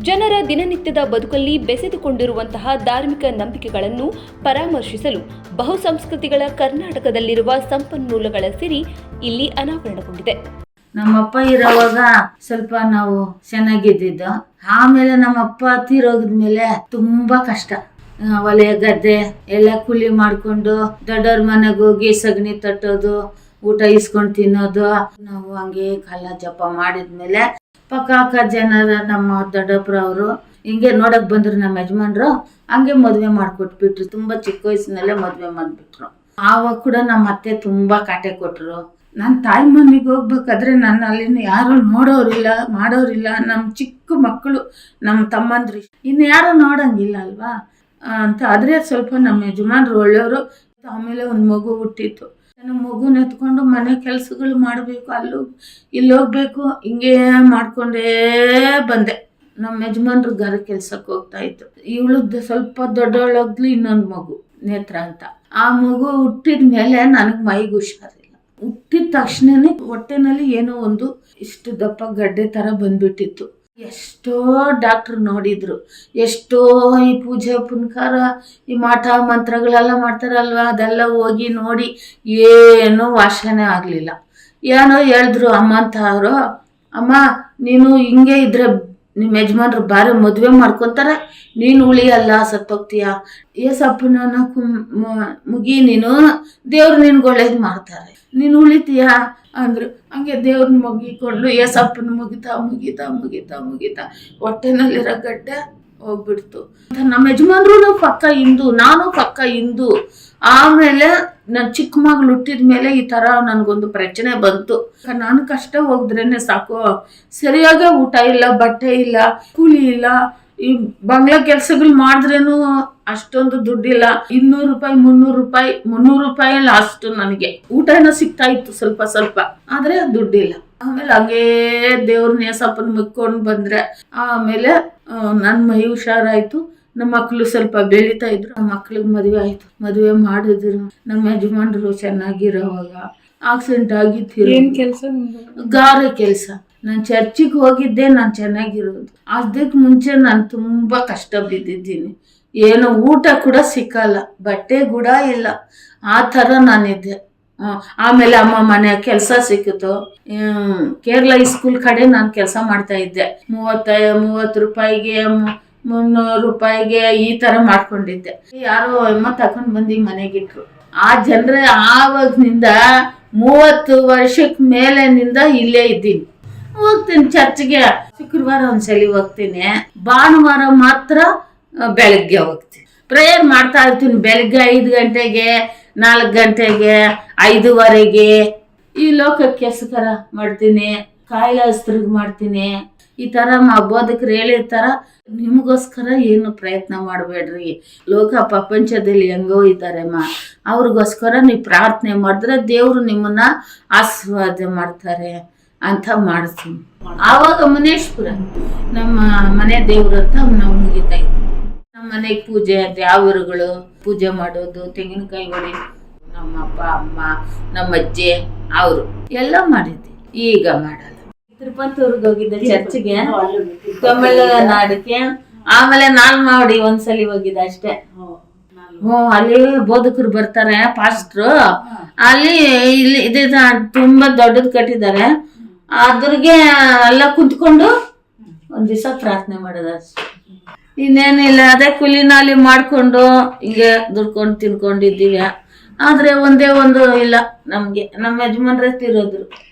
ಜನರ ದಿನನಿತ್ಯದ ಬದುಕಲ್ಲಿ ಬೆಸೆದುಕೊಂಡಿರುವಂತಹ ಧಾರ್ಮಿಕ ನಂಬಿಕೆಗಳನ್ನು ಪರಾಮರ್ಶಿಸಲು ಬಹುಸಂಸ್ಕೃತಿಗಳ ಕರ್ನಾಟಕದಲ್ಲಿರುವ ಸಂಪನ್ಮೂಲಗಳ ಸಿರಿ ಇಲ್ಲಿ ಅನಾವರಣಗೊಂಡಿದೆ. ನಮ್ಮಪ್ಪ ಇರೋವಾಗ ಸ್ವಲ್ಪ ನಾವು ಚೆನ್ನಾಗಿದ್ದಿದ್ದು. ಆಮೇಲೆ ನಮ್ಮಪ್ಪ ತೀರೋಗಿದ್ಮೇಲೆ ತುಂಬಾ ಕಷ್ಟ. ಒಲೆಯ ಗದ್ದೆ ಎಲ್ಲ ಕೂಲಿ ಮಾಡ್ಕೊಂಡು ದೊಡ್ಡವ್ರ ಮನೆಗೆ ಹೋಗಿ ಸಗಣಿ ತಟ್ಟೋದು, ಊಟ ಇಸ್ಕೊಂಡು ತಿನ್ನೋದು. ನಾವು ಹಂಗೆ ಕಾಲ ಜಪ ಮಾಡಿದ್ಮೇಲೆ ಪಕ್ಕ ಜನರ ನಮ್ಮ ದೊಡ್ಡಪ್ಪರವರು ಹಿಂಗೆ ನೋಡಕ್ ಬಂದ್ರು ನಮ್ಮ ಯಜಮಾನ್ರು, ಹಂಗೆ ಮದುವೆ ಮಾಡ್ಕೊಟ್ಬಿಟ್ರು. ತುಂಬಾ ಚಿಕ್ಕ ವಯಸ್ಸಿನಲ್ಲೇ ಮದ್ವೆ ಮಾಡ್ಬಿಟ್ರು. ಆವಾಗ ಕೂಡ ನಮ್ಮ ಅತ್ತೆ ತುಂಬಾ ಕಾಟೆ ಕೊಟ್ರು. ನನ್ನ ತಾಯಿ ಮನೆಗೆ ಹೋಗ್ಬೇಕಾದ್ರೆ ನನ್ನ ಅಲ್ಲಿನ ಯಾರು ನೋಡೋರಿಲ್ಲ, ಮಾಡೋರಿಲ್ಲ. ನಮ್ಮ ಚಿಕ್ಕ ಮಕ್ಕಳು ನಮ್ಮ ತಮ್ಮಂದ್ರು ಇನ್ನು ಯಾರು ನೋಡಂಗಿಲ್ಲ ಅಲ್ವಾ? ಅಂತ ಆದ್ರೆ ಸ್ವಲ್ಪ ನಮ್ಮ ಯಜಮಾನ್ರು ಒಳ್ಳೆಯವರು. ಆಮೇಲೆ ಒಂದು ಮಗು ಹುಟ್ಟಿತ್ತು. ನನ್ನ ಮಗುನ ಎತ್ಕೊಂಡು ಮನೆ ಕೆಲಸಗಳು ಮಾಡಬೇಕು, ಅಲ್ಲೂ ಇಲ್ಲಿ ಹೋಗ್ಬೇಕು, ಹಿಂಗೆ ಮಾಡ್ಕೊಂಡೇ ಬಂದೆ. ನಮ್ಮ ಯಜಮಾನ್ರು ಗರ ಕೆಲ್ಸಕ್ಕೆ ಹೋಗ್ತಾ ಇತ್ತು ಇವಳದ್ದು ಸ್ವಲ್ಪ ದೊಡ್ಡವಳಾಗ್ಲಿ ಇನ್ನೊಂದು ಮಗು, ನೇತ್ರ ಅಂತ. ಆ ಮಗು ಹುಟ್ಟಿದ ಮೇಲೆ ನನಗೆ ಮೈಗೆ ಹುಷಾರಿಲ್ಲ. ಹುಟ್ಟಿದ ತಕ್ಷಣನೇ ಹೊಟ್ಟೆನಲ್ಲಿ ಏನೋ ಒಂದು ಇಷ್ಟು ದಪ್ಪ ಗಡ್ಡೆ ಥರ ಬಂದ್ಬಿಟ್ಟಿತ್ತು. ಎಷ್ಟೋ ಡಾಕ್ಟ್ರ್ ನೋಡಿದ್ರು, ಎಷ್ಟೋ ಈ ಪೂಜೆ ಪುನಕಾರ, ಈ ಮಠ ಮಂತ್ರಗಳೆಲ್ಲ ಮಾಡ್ತಾರಲ್ವಾ, ಅದೆಲ್ಲ ಹೋಗಿ ನೋಡಿ ಏನೂ ವಾಸನೆ ಆಗಲಿಲ್ಲ. ಏನೋ ಹೇಳಿದ್ರು ಅಮ್ಮ ಅಂತ ಅವರು ಅಮ್ಮ, ನೀನು ಹಿಂಗೆ ಇದ್ರೆ ನಿಮ್ಮ ಯಜಮಾನ್ರು ಬಾರಿ ಮದುವೆ ಮಾಡ್ಕೊತಾರೆ, ನೀನು ಉಳಿಯಲ್ಲ ಸತ್ತೋಗ್ತೀಯ ಏಸಪ್ಪನ ಕುಮ್ ಮ- ಮುಗಿ ನೀನು, ದೇವ್ರು ನಿನ್ಗೆ ಒಳ್ಳೇದು ಮಾಡ್ತಾರೆ. ನೀನು ಉಳಿತೀಯ? ಅಂದ್ರು, ಹಂಗೆ ದೇವ್ರನ್ನ ಮುಗಿಕೊಂಡು ಏಸಪ್ಪನ ಮುಗಿತಾ ಮುಗಿತಾ ಮುಗಿತಾ ಮುಗಿತಾ, ಹೊಟ್ಟೆನಲ್ಲಿರೋ ಗಡ್ಡೆ ಹೋಗ್ಬಿಡ್ತು. ನಮ್ಮ ಯಜಮಾನ್ರು ಪಕ್ಕ ಹಿಂದೂ, ನಾನು ಪಕ್ಕ ಹಿಂದೂ. ಆಮೇಲೆ ನನ್ನ ಚಿಕ್ಕ ಮಗಳು ಹುಟ್ಟಿದ ಮೇಲೆ ಈ ಥರ ನನಗೊಂದು ಪ್ರಚನೆ ಬಂತು. ನಾನು ಕಷ್ಟ ಹೋಗಿದ್ರೇನೆ ಸಾಕು. ಸರಿಯಾಗಿ ಊಟ ಇಲ್ಲ, ಬಟ್ಟೆ ಇಲ್ಲ, ಕೂಲಿ ಇಲ್ಲ, ಈ ಬಂಗ್ಲಾ ಕೆಲಸಗಳು ಮಾಡಿದ್ರೇನು ಅಷ್ಟೊಂದು ದುಡ್ಡಿಲ್ಲ. ಇನ್ನೂರು ರೂಪಾಯಿ, ಮುನ್ನೂರು ರೂಪಾಯಿ ಮುನ್ನೂರು ರೂಪಾಯಿ ಲಾಸ್ಟ್ ನನಗೆ. ಊಟ ಏನೋ ಸಿಗ್ತಾ ಇತ್ತು ಸ್ವಲ್ಪ ಸ್ವಲ್ಪ, ಆದ್ರೆ ದುಡ್ಡಿಲ್ಲ. ಆಮೇಲೆ ಹಾಗೇ ದೇವ್ರ ನೇಸಪ್ಪನ ಮುಕ್ಕೊಂಡು ಬಂದ್ರೆ, ಆಮೇಲೆ ನನ್ನ ಮೈ ಹುಷಾರಾಯ್ತು. ನಮ್ಮ ಮಕ್ಕಳು ಸ್ವಲ್ಪ ಬೆಳೀತಾ ಇದ್ರು. ನಮ್ಮ ಮಕ್ಳಿಗೆ ಮದುವೆ ಆಯ್ತು. ಮದುವೆ ಮಾಡಿದ್ರು ನಮ್ಮ ಯಜಮಾನ್ರು ಚೆನ್ನಾಗಿರೋವಾಗ ಆಕ್ಸಿಡೆಂಟ್ ಆಗಿತ್ತು ಏನ್ ಕೆಲಸ ಗಾರ ಕೆಲಸ. ನಾನು ಚರ್ಚಿಗೆ ಹೋಗಿದ್ದೆ ನಾನು ಚೆನ್ನಾಗಿರೋದು. ಅದಕ್ಕೆ ಮುಂಚೆ ನಾನು ತುಂಬ ಕಷ್ಟ ಬಿದ್ದಿದ್ದೀನಿ. ಏನು ಊಟ ಕೂಡ ಸಿಕ್ಕಲ್ಲ ಬಟ್ಟೆ ಕೂಡ ಇಲ್ಲ. ಆ ಥರ ನಾನಿದ್ದೆ. ಆಮೇಲೆ ಅಮ್ಮ ಮನೆ ಕೆಲಸ ಸಿಕ್ಕಿತು. ಕೇರಳ ಸ್ಕೂಲ್ ಕಡೆ ನಾನು ಕೆಲಸ ಮಾಡ್ತಾ ಇದ್ದೆ. ಮೂವತ್ತ ಮೂವತ್ತು ರೂಪಾಯಿಗೆ ಮುನ್ನೂರು ರೂಪಾಯಿಗೆ ಈ ಥರ ಮಾಡ್ಕೊಂಡಿದ್ದೆ. ಯಾರೋ ಅಮ್ಮ ತಗೊಂಡು ಬಂದು ಮನೆಗಿಟ್ರು ಆ ಜನರ ಆವಾಗಿನಿಂದ ಮೂವತ್ತು ವರ್ಷಕ್ಕೆ ಮೇಲಿನಿಂದ ಇಲ್ಲೇ ಇದ್ದೀನಿ. ಹೋಗ್ತೀನಿ ಚರ್ಚ್ಗೆ. ಶುಕ್ರವಾರ ಒಂದ್ಸಲಿ ಹೋಗ್ತೀನಿ. ಭಾನುವಾರ ಮಾತ್ರ ಬೆಳಗ್ಗೆ ಹೋಗ್ತೀನಿ. ಪ್ರೇಯರ್ ಮಾಡ್ತಾ ಇರ್ತೀನಿ ಬೆಳಗ್ಗೆ ಐದು ಗಂಟೆಗೆ, ನಾಲ್ಕು ಗಂಟೆಗೆ, ಐದುವರೆಗೆ. ಈ ಲೋಕಕ್ಕೆಸ್ಕರ ಮಾಡ್ತೀನಿ. ಕಾಯಿಲಾಸ್ತ್ರಿಗೆ ಮಾಡ್ತೀನಿ. ಈ ಥರ ಬೋಧಕರು ಹೇಳಿರ್ತಾರ ನಿಮಗೋಸ್ಕರ ಏನು ಪ್ರಯತ್ನ ಮಾಡಬೇಡ್ರಿ. ಲೋಕ ಪ್ರಪಂಚದಲ್ಲಿ ಹೆಂಗೋ ಇದ್ದಾರೆಮ್ಮ ಅವ್ರಿಗೋಸ್ಕರ ನೀವು ಪ್ರಾರ್ಥನೆ ಮಾಡಿದ್ರೆ ದೇವರು ನಿಮ್ಮನ್ನ ಆಶೀರ್ವಾದ ಮಾಡ್ತಾರೆ ಅಂತ ಮಾಡಿಸ್ತೀನಿ ಆವಾಗ ಮುನೇಶ್ಪುರ, ನಮ್ಮ ಮನೆ ದೇವ್ರ ಅಂತ ನಾವು ಮುಗಿತಾ ಇದ್ವಿ. ನಮ್ಮ ಮನೆಗೆ ಪೂಜೆ ದೇವರುಗಳು ಪೂಜೆ ಮಾಡೋದು, ತೆಂಗಿನಕಾಯಿ ಹೊಡಿ ನಮ್ಮ ಅಪ್ಪ ಅಮ್ಮ ನಮ್ಮ ಅಜ್ಜಿ ಅವರು ಎಲ್ಲ ಮಾಡಿದ್ವಿ. ಈಗ ಮಾಡಲ್ಲ. ತಿರುಪತ್ತೂರ್ಗೆ ಹೋಗಿದ್ದೆ ಚರ್ಚ್ಗೆ. ತಮಿಳುನಾಡಕ್ಕೆ. ಆಮೇಲೆ ನಾಲ್ಮಾವಡಿ ಒಂದ್ಸಲಿ ಹೋಗಿದ್ದೆ ಅಷ್ಟೇ. ಹ್ಮ್ ಅಲ್ಲಿ ಬೋಧಕರು ಬರ್ತಾರೆ ಪಾಸ್ಟ್ರು. ಅಲ್ಲಿ ಇಲ್ಲಿ ಇದೆ ತುಂಬಾ ದೊಡ್ಡದ್ ಕಟ್ಟಿದ್ದಾರೆ. ಅದ್ರಿಗೆ ಎಲ್ಲ ಕುಂತ್ಕೊಂಡು ಒಂದ್ ದಿವಸ ಪ್ರಾರ್ಥನೆ ಮಾಡೋದು ಅಷ್ಟೇ. ಇನ್ನೇನಿಲ್ಲ ಅದೇ ಕುಲಿನಲ್ಲಿ ನಾಲಿ ಮಾಡ್ಕೊಂಡು ಹಿಂಗೆ ದುಡ್ಕೊಂಡು ತಿನ್ಕೊಂಡಿದ್ದೀವಿ. ಆದ್ರೆ ಒಂದೇ ಒಂದು ಇಲ್ಲ ನಮ್ಗೆ ನಮ್ಮ ಯಜಮಾನ್ರ ತೀರೋದ್ರು